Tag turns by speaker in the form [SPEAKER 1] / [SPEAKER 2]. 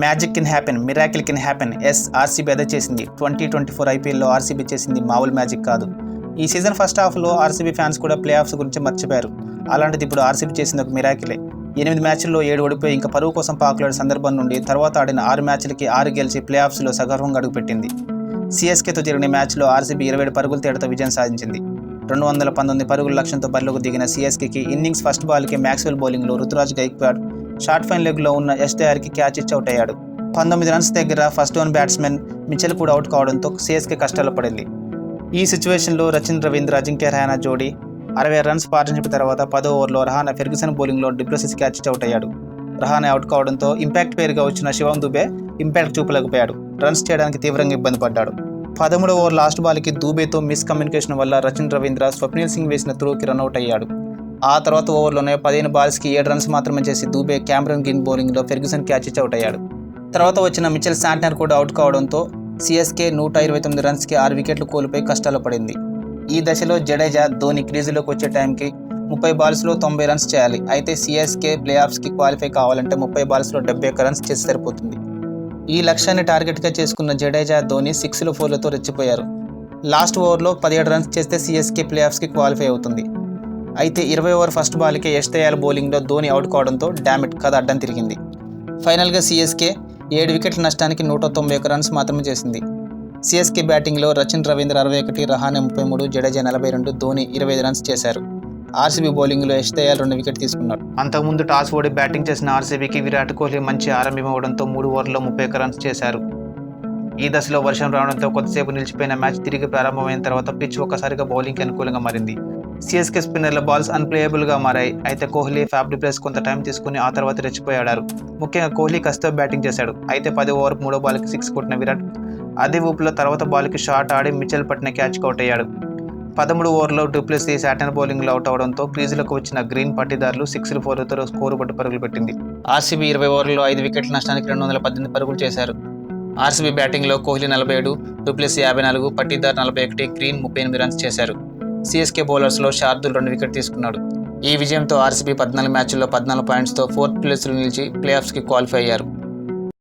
[SPEAKER 1] Magic can happen miracle can happen. Yes RCB అదే చేసింది. Twenty twenty four ఐపీఎల్లో RCB చేసింది మామూలు మ్యాజిక్ కాదు. ఈ సీజన్ ఫస్ట్ హాఫ్లో ఆర్సీబీ ఫ్యాన్స్ కూడా ప్లే ఆఫ్స్ గురించి మర్చిపోయారు. అలాంటిది ఇప్పుడు ఆర్సీబీ చేసింది ఒక మిరాకిలే. ఎనిమిది మ్యాచ్ల్లో ఏడు ఓడిపోయి ఇంకా పరువు కోసం పాకులాడే సందర్భం నుండి తర్వాత ఆడిన ఆరు మ్యాచ్లకి ఆరు గెలిచి ప్లే ఆఫ్స్లో సగర్వంగా అడుగుపెట్టింది. సిఎస్కేతో జరిగిన మ్యాచ్లో ఆర్సీబీ ఇరవై ఏడు పరుగుల తేడాతో విజయం సాధించింది. రెండు వందల పంతొమ్మిది పరుగుల లక్ష్యంతో బరిలోకి దిగిన సిఎస్కేకి ఇన్నింగ్స్ ఫస్ట్ బాల్కి మ్యాక్స్వెల్ బౌలింగ్లో రుతురాజ్ గైక్వాడ్ షార్ట్ ఫైన్ లెగ్లో ఉన్న ఎస్టీఆర్కి క్యాచ్ ఇచ్చి అవుట్ అయ్యాడు. పంతొమ్మిది రన్స్ దగ్గర ఫస్ట్ ఓన్ బ్యాట్స్మెన్ మిచెల్ కూడా అవుట్ కావడంతో సిఎస్కే కష్టాలు పడింది. ఈ సిచ్యువేషన్లో రచిన్ రవీంద్ర అజింక్య రహానా జోడీ అరవై రన్స్ పార్ట్నర్షిప్ తర్వాత పదో ఓవర్లో రహానా ఫెర్గుసన్ బౌలింగ్లో డిప్లసిస్ క్యాచ్ ఇచ్చి అవుట్ అయ్యాడు. రహానా అవుట్ కావడంతో ఇంపాక్ట్ పేరుగా వచ్చిన శివం దుబే ఇంపాక్ట్ చూపలేకపోయాడు. రన్స్ చేయడానికి తీవ్రంగా ఇబ్బంది పడ్డాడు. పదమూడవ ఓవర్ లాస్ట్ బాల్కి దూబేతో మిస్ కమ్యూనికేషన్ వల్ల రచిన్ రవీంద్ర స్వప్నిల్ సింగ్ వేసిన త్రోకి రన్అట్ అయ్యాడు. ఆ తర్వాత ఓవర్లోనే పదిహేను బాల్స్కి ఏడు రన్స్ మాత్రమే చేసి దూబే క్యామరన్ గిన్ బౌలింగ్లో ఫెర్గ్యూసన్ క్యాచ్ ఇచ్చి అవుట్ అయ్యాడు తర్వాత వచ్చిన మిచెల్ శాంటనర్ కూడా అవుట్ కావడంతో సిఎస్కే నూట ఇరవై తొమ్మిది రన్స్కి ఆరు వికెట్లు కోల్పోయి కష్టాలు పడింది. ఈ దశలో జడేజా ధోని క్రీజులోకి వచ్చే టైంకి ముప్పై బాల్స్లో తొంభై రన్స్ చేయాలి. అయితే సిఎస్కే ప్లే ఆఫ్స్కి క్వాలిఫై కావాలంటే ముప్పై బాల్స్లో డెబ్బై ఒక్క రన్స్ చేసి సరిపోతుంది. ఈ లక్ష్యాన్ని టార్గెట్గా చేసుకున్న జడేజా ధోని సిక్స్లు ఫోర్లతో రెచ్చిపోయారు. లాస్ట్ ఓవర్లో పదిహేడు రన్స్ చేస్తే సిఎస్కే ప్లే ఆఫ్స్కి క్వాలిఫై అవుతుంది. అయితే ఇరవై ఓవర్ ఫస్ట్ బాల్కే ఎస్టయాల్ బౌలింగ్లో ధోని అవుట్ కావడంతో డామిట్ కథ అడ్డం తిరిగింది. ఫైనల్గా సిఎస్కే ఏడు వికెట్ల నష్టానికి నూట తొంభై ఒక రన్స్ మాత్రమే చేసింది. సిఎస్కే బ్యాటింగ్లో రచిన్ రవీంద్ర అరవై ఒకటి రహానే ముప్పై మూడు జడేజా నలభై రెండు ధోని ఇరవై ఐదు రన్స్ చేశారు. ఆర్సీబీ బౌలింగ్లో ఎస్టేయాల్ రెండు వికెట్ తీసుకున్నాడు. అంతకుముందు టాస్ ఓడి బ్యాటింగ్ చేసిన ఆర్సీబీకి విరాట్ కోహ్లీ మంచి ఆరంభం ఇవ్వడంతో మూడు ఓవర్లలో ముప్పై ఒక్క రన్స్ చేశారు. ఈ దశలో వర్షం రావడంతో కొద్దిసేపు నిలిచిపోయిన మ్యాచ్ తిరిగి ప్రారంభమైన తర్వాత పిచ్ ఒక్కసారిగా బౌలింగ్కి అనుకూలంగా మారింది. సిఎస్కే స్పిన్నర్ల బాల్స్ అన్ప్లేయబుల్గా మారాయి. అయితే కోహ్లీ ఫ్యాబ్రి ప్లేస్ కొంత టైం తీసుకుని ఆ తర్వాత రెచ్చిపోయాడారు. ముఖ్యంగా కోహ్లీ కస్తో బ్యాటింగ్ చేశాడు. అయితే పది ఓవర్ మూడో బాల్కి సిక్స్ కొట్టిన విరాట్ అదే ఊపులో తర్వాత బాల్కి షాట్ ఆడి మిచెల్ పట్టిన క్యాచ్ అవుట్ అయ్యాడు. పదమూడు ఓవర్లో డూప్లెసీ శాటన్ బౌలింగ్లో అవుట్ అవడంతో క్రీజులకు వచ్చిన గ్రీన్ పట్టిదారులు సిక్స్లు ఫోర్లతో స్కోరు పట్టు పరుగులు పెట్టింది. ఆర్సీబీ ఇరవై ఓవర్లలో ఐదు వికెట్ల నష్టానికి రెండు వందల పద్దెనిమిది పరుగులు చేశారు. ఆర్సీబీ బ్యాటింగ్లో కోహ్లీ నలభై ఏడు డూప్లెసీ యాభై నాలుగు పట్టిదార్ నలభై ఒకటి గ్రీన్ ముప్పై ఎనిమిది రన్స్ చేశారు. సిఎస్కే బౌలర్స్లో శార్దుల్ రెండు వికెట్ తీసుకున్నాడు. ఈ విజయంతో ఆర్సీబీ పద్నాలుగు మ్యాచ్ల్లో పద్నాలుగు పాయింట్స్తో ఫోర్త్ ప్లేస్లో నిలిచి ప్లే ఆఫ్స్కి క్వాలిఫై అయ్యారు.